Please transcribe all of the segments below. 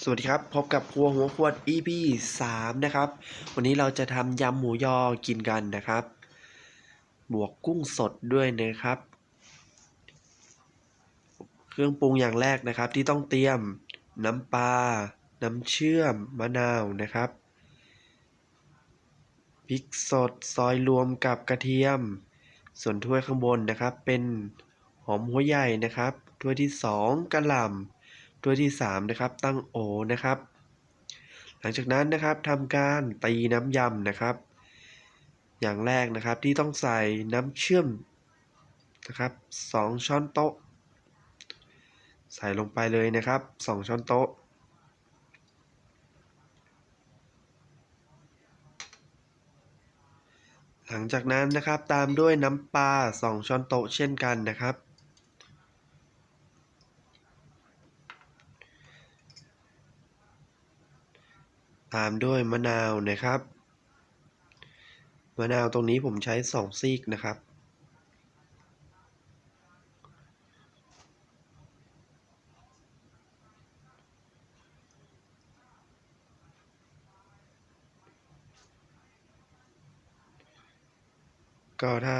สวัสดีครับ พบกับครัวหัวขวด EP 3 นะครับ วันนี้เราจะทำยำหมูยอกินกันนะครับ บวกกุ้งสดด้วยนะครับ เครื่องปรุงอย่างแรกนะครับ ที่ต้องเตรียมน้ำปลา น้ำเชื่อม มะนาวนะครับ พริกสดซอยรวมกับกระเทียม ส่วนถ้วยข้างบนนะครับ เป็นหอมหัวใหญ่นะครับ ถ้วยที่สองกระหล่ำ ตัวที่3นะครับตั้งโอนะครับ หลังจากนั้นนะครับทำการตีน้ำยำนะครับ อย่างแรกนะครับที่ต้องใส่น้ำเชื่อมนะครับ2ช้อนโต๊ะ ใส่ลงไปเลยนะครับ 2 ช้อนโต๊ะหลังจากนั้นนะครับตามด้วยน้ำปลา2ช้อนโต๊ะเช่นกันนะครับ ตามด้วยมะนาวนะครับ มะนาวตรงนี้ผมใช้สองซีกนะครับ ก็ถ้า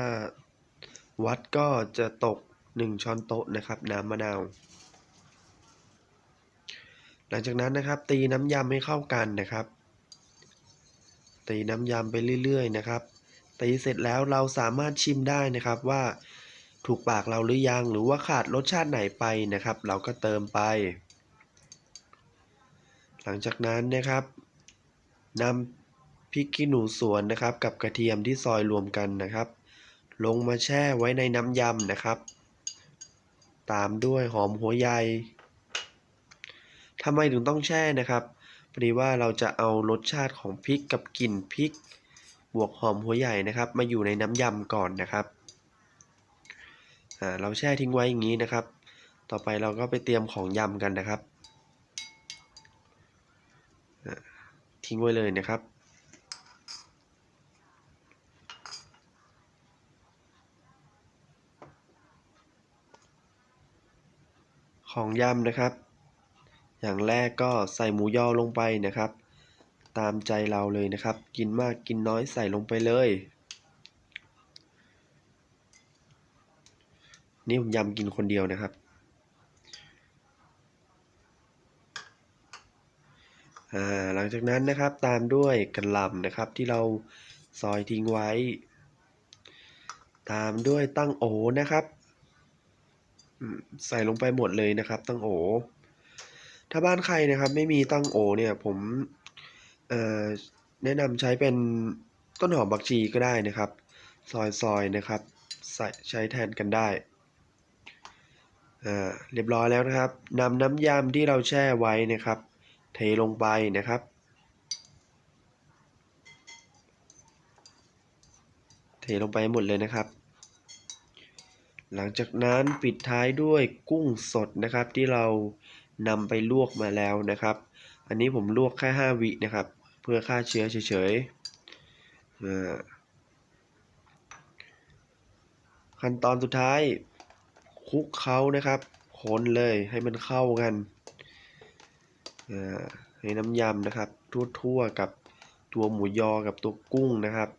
วัดก็จะตก1ช้อนโต๊ะนะครับ น้ำมะนาว หลังจากนั้นนะครับ ตีน้ำยำให้เข้ากันนะครับ ตีน้ำยำไปเรื่อยๆนะครับ ตีเสร็จแล้วเราสามารถชิมได้นะครับว่าถูกปากเราหรือยังหรือว่าขาดรสชาติไหนไปนะครับ เราก็เติมไป หลังจากนั้นนะครับนำพริกขี้หนูสวนนะครับ กับกระเทียมที่ซอยรวมกันนะครับ ลงมาแช่ไว้ในน้ำยำนะครับ ตามด้วยหอมหัวใหญ่ ทำไมถึงต้องแช่นะครับพอดีว่าเราจะเอารสชาติของพริกกับกลิ่นพริก บวกหอมหัวใหญ่นะครับ มาอยู่ในน้ำยำก่อนนะครับเราแช่ทิ้งไว้อย่างนี้นะครับ ต่อไปเราก็ไปเตรียมของยำกันนะครับ ทิ้งไว้เลยนะครับของยำนะครับ อย่างแรกก็ใส่หมูยอลงไปนะครับ ตามใจเราเลยนะครับ กินมากกินน้อยใส่ลงไปเลย นี่ผมยำกินคนเดียวนะครับหลังจากนั้นนะครับตามด้วยกระหล่ำนะครับที่เราซอยทิ้งไว้ ตามด้วยตั้งโอนะครับ ใส่ลงไปหมดเลยนะครับ ตั้งโอ ถ้าบ้านใครนะครับ ไม่มีตั้งโอ เนี่ยผมแนะนำใช้เป็นต้นหอมบักชีก็ได้นะครับ ซอยๆนะครับใส่ใช้แทนกันได้เรียบร้อยแล้วนะครับนำน้ำยำที่เราแช่ไว้นะครับ เทลงไปนะครับ เทลงไปหมดเลยนะครับ หลังจากนั้นปิดท้ายด้วยกุ้งสดนะครับที่เรา นำไปลวกมาแล้วนะครับ อันนี้ผมลวกแค่ 5 วินะครับ เพื่อฆ่าเชื้อเฉยๆขั้นตอนสุดท้ายคลุกเคล้านะครับคนเลยให้มันเข้ากันให้น้ำยำนะครับ ทั่วๆกับตัวหมูยอกับตัวกุ้งนะครับ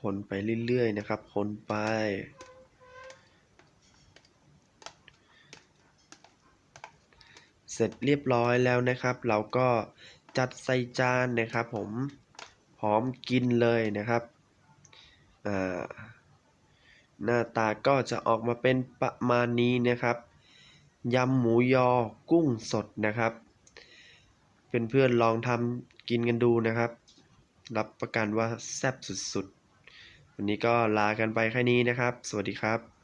คนไปเรื่อยๆนะครับคนไป เสร็จเรียบร้อยแล้วนะครับ เราก็จัดใส่จานนะครับผมพร้อมกินเลยนะครับหน้าตาก็จะออกมาเป็นประมาณนี้นะครับยำหมูยอกุ้งสดนะครับ เป็นเพื่อนลองทำกินกันดูนะครับ รับประกันว่าแซ่บสุดๆ วันนี้ก็ลากันไปแค่นี้นะครับ สวัสดีครับ